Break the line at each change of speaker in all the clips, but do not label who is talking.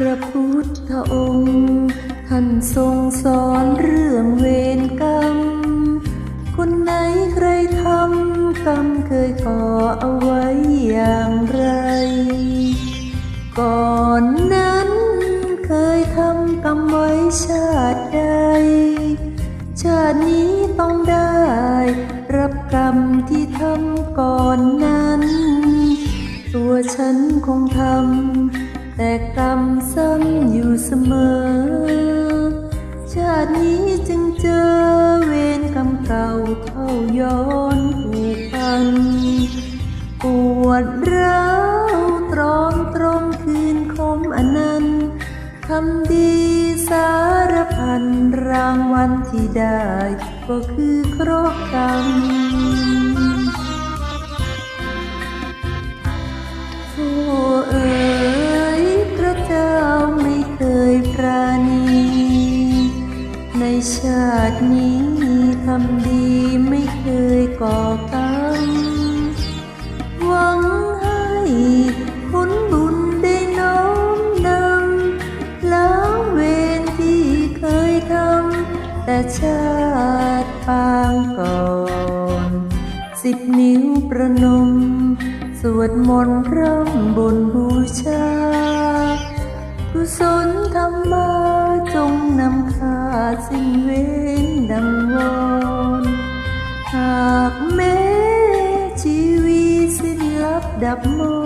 พระพุทธองค์ ท่านทรงสอนเรื่องเวรกรรม คนไหนใครทำกรรมเคยก่อเอาไว้อย่างไร ก่อนนั้นเคยทำกรรมไว้ชาติใด ชาตินี้ต้องได้ รับกรรมที่ทำก่อนนั้น ตัวฉันคงทำแต่กรรมซ้ำอยู่เสมอ ย้อนผูกพัน ปวดร้าวตรอมตรมคืนคมอนันต์ทำดีสารพันรางวัลที่ได้ ก็คือเคราะห์กรรมโอ้เอ๋ยพระเจ้าไม่เคยปราณี ในชาตินี้ทำดี ผลบุญได้น้อมนำล้างเวรที่เคยทำแต่ชาติปางก่อนสิบนิ้วประนม สวดมนต์ร่ำบนบูชากุศลธรรมาจงนำข้าสิ้นเวรดังวอนหากแม้ชีวิตสิ้นลับดับมน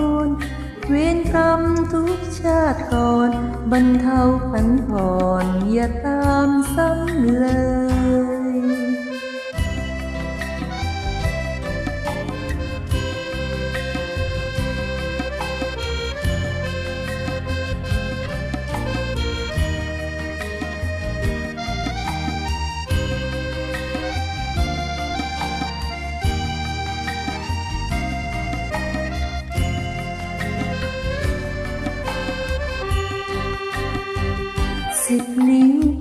เวียนกรรมทุกชาติก่อน บรรเทาผันผ่อนอย่าตามซ้ำเลย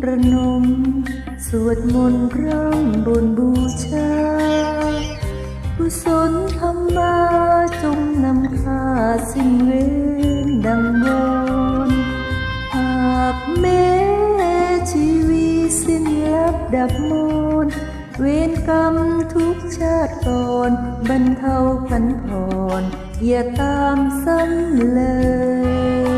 ประนม สวดมนต์ร่ำบนบูชากุศลธรรมาจงนำข้าสิ้นเวรดังวอนหากแม้ชีวิตสิ้นลับดับมนเวรกรรมทุกชาติก่อนบรรเทาพันผ่อนอย่าตามซ้ำเลย